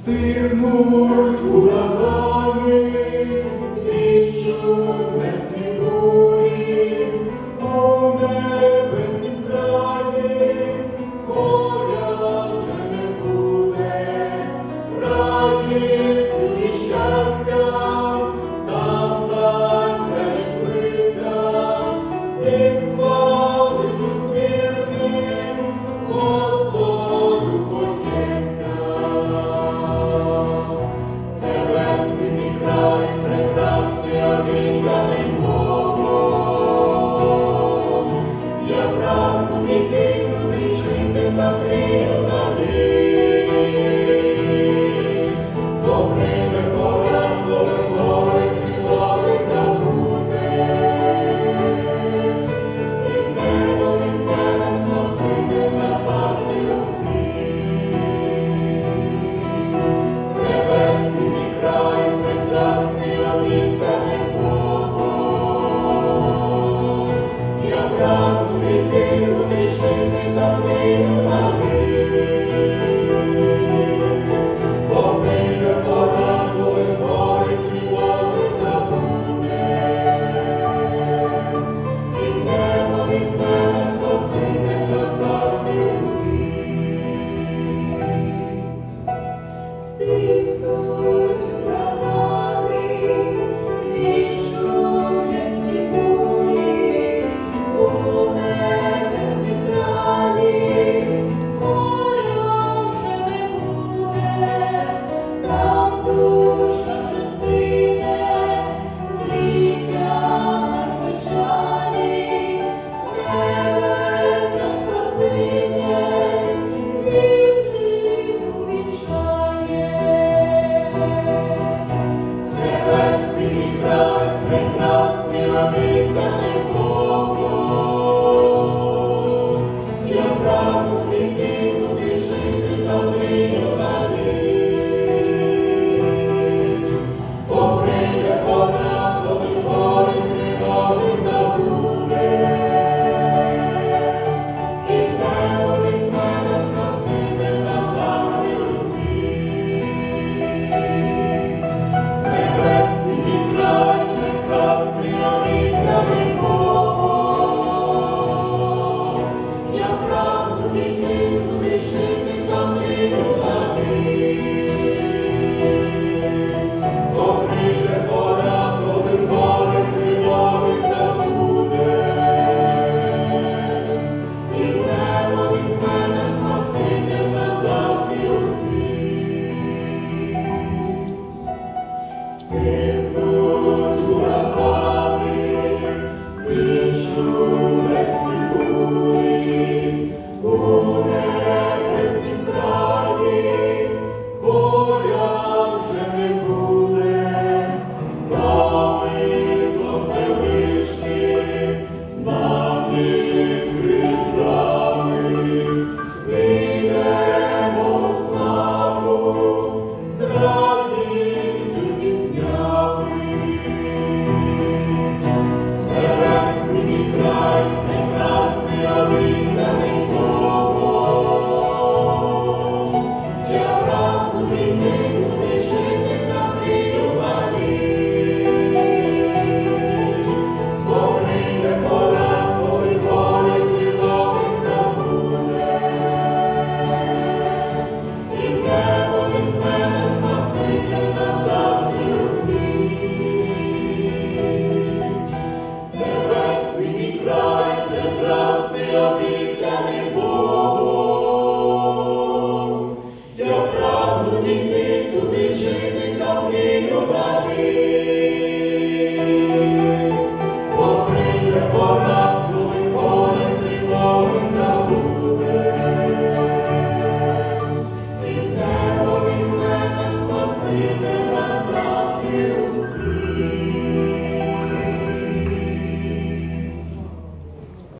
Стирнуть у лава. Небесний прекрасний край, прекрасний обіцяний